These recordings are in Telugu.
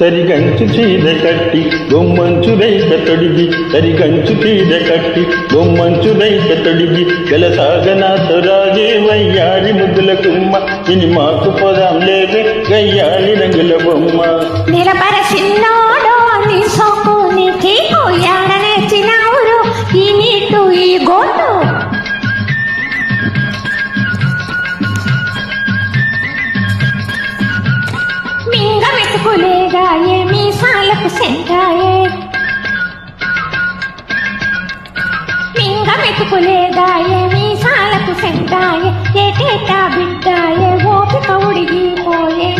సరిగంచు చీర కట్టి బొమ్మంచు రైత తొడిగి. సరిగంచు చీర కట్టి బొమ్మంచు రైత తొడిగి. గలసాగనాథ రాజే వయ్యారి ముద్దుల కుమ్మ. ఇని మాకు పొదాం లేవే గయ్యాలి రంగుల బొమ్మ. నిలబర చిన్నోడో నీ సోకు చిన్నవురు ఈ నీటు ఈ గోటు మింగ మెతుకులేగాయే సెంటాయే? మింగ మెతుకులేగాయే సెంటాయే? ఏటేటా బిడ్డాయే? ఓపిక ఉడిగిపోయే.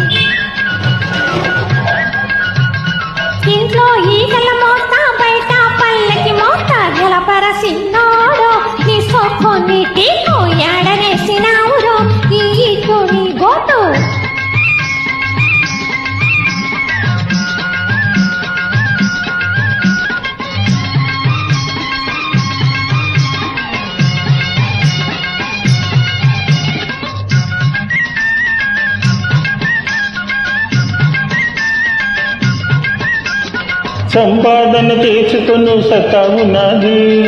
సంపాదన చేసుకును సతావు ఉన్నది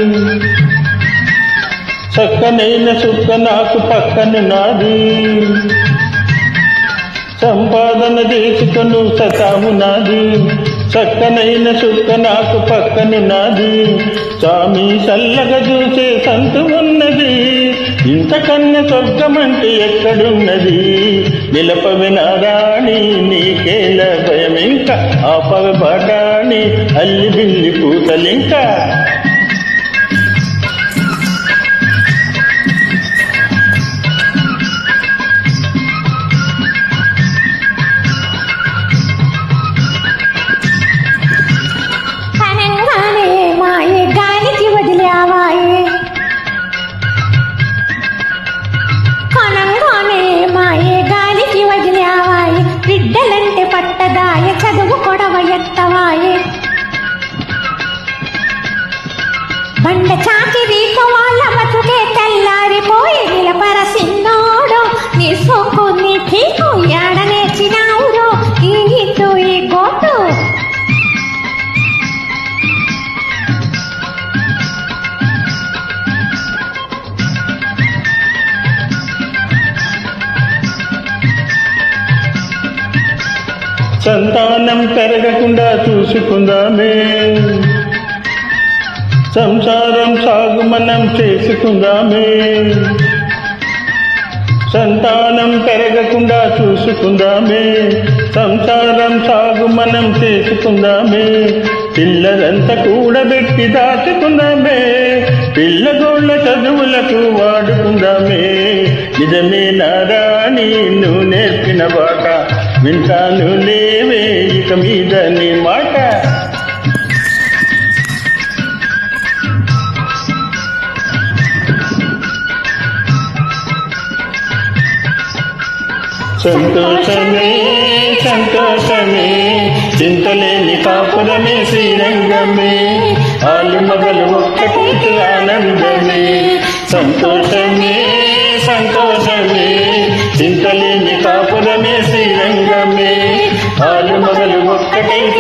చక్కనైన సుక్క నాకు పక్కన నాది. సంపాదన చేసుకును సతావు ఉన్నది చక్కనైన సుక్క నాకు పక్కన నాది. స్వామి చల్లగా చూసే సంతు ఉన్నది. ఇంతకన్నా స్వర్గమంటే ఎక్కడున్నది? నిలపవి నారాణి ఆ పగ బాటాణి అల్లి బిల్లి పూతలింకా. బండ చాకిరి వాళ్ళ బతుకే తెల్లారిపోయి నిలపర సిన్నోడు. నీ సోకు నీ ఠీకు ఏడనేచినావురో ఈ ఇటు ఈ గోటు. సంతానం పెరగకుండా చూసుకుందామే. సంసారం సాగు మనం చేసుకుందామే. సంతానం పెరగకుండా చూసుకుందామే. సంసారం సాగు మనం చేసుకుందామే. పిల్లలంతా కూడబెట్టి దాచుకుందామే. పిల్లగోళ్ళ చదువులకు వాడుకుందామే. నిజమే నారాణి నువ్వు నేర్పిన బాట వింటాను లేవే ఇక మీద నీ మాట. సంతోషమే సంతోషమే. చింతలేని కాపురమే శ్రీరంగమే. ఆలు మగలు ఒక్కటి ఆనందమే. సంతోషమే సంతోషమే. చింతలేని కాపురమే శ్రీరంగమే. ఆలు మగలు ఒక్కటి